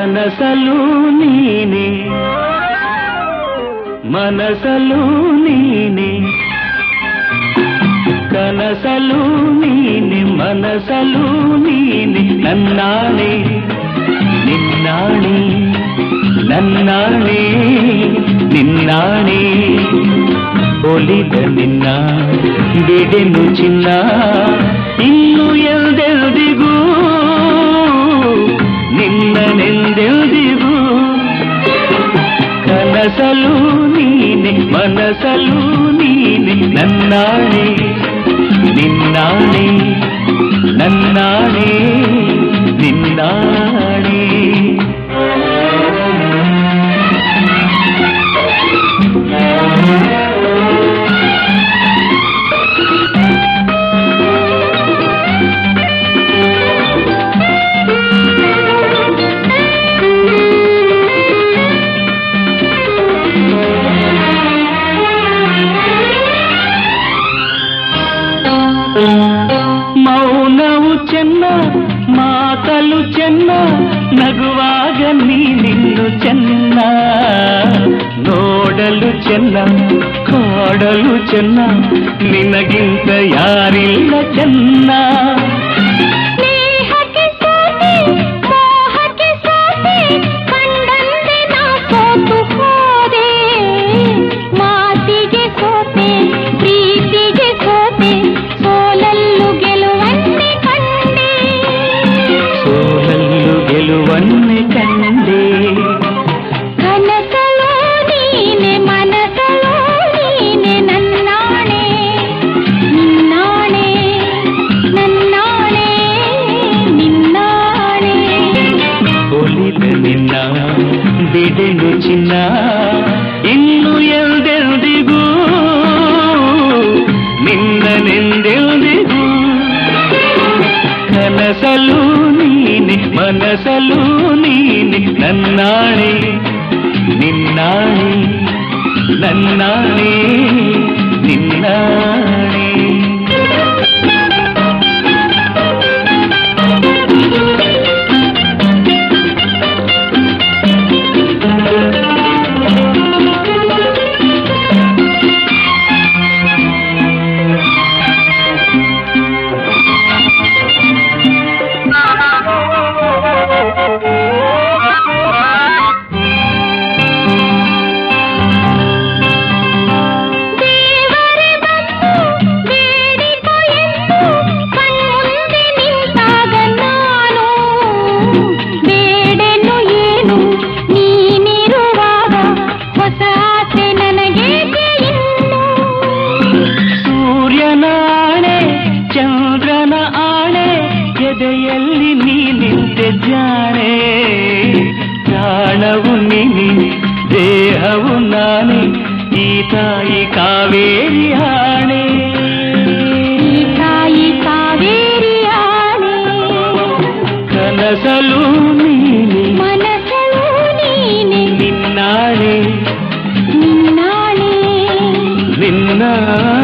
మనసలు నీనే. మనసలు నీనే. కనసలు నీనే మనసలు నీనే. నన్నానే నిన్నానే నన్నానే నిన్నానే. ఒలిద నిన్న ಬಿಡೆನು చిన్న ಈ మనసలు నీనే మనసలు నీనే నన్నాడే నిన్నాడే నన్నాడే నిన్నా ಮೌನವು ಚೆನ್ನ ಮಾತಲು ಚೆನ್ನ ನಗುವಾಗ ನೀ ನಿನ್ನು ಚೆನ್ನ ನೋಡಲು ಚೆನ್ನ ಕಾಡಲು ಚೆನ್ನ ನಿನಗಿಂತ ಯಾರಿಲ್ಲ ಚೆನ್ನ ಚಿನ್ನ ಇನ್ನು ಎಲ್ದೆಲ್ದಿಗೂ ನಿನ್ನನೆಂದೆಲ್ದಿಗೂ ಕನಸಲು ನೀನೆ ಮನಸಲು ನೀನೆ ನಿನ್ನಾಣೆ ನನ್ನಾಣೆ ನಿನ್ನಾಣೆ. ಗೆದ್ದಾನೆ ಪ್ರಾಣವು ನಿನಿ ದೇಹವು ನಾನೇ ಈ ತಾಯಿ ಕಾವೇರಿ ಹಾಣೆ ಈ ತಾಯಿ ಕಾವೇರಿ ಹಾಣೆ ಕನಸಲು ನೀನೆ ಮನಸಲು ನೀನೆ ನಿನ್ನಾಳೆ ನಿನ್ನಾಳೆ ನಿನ್ನಾಳೆ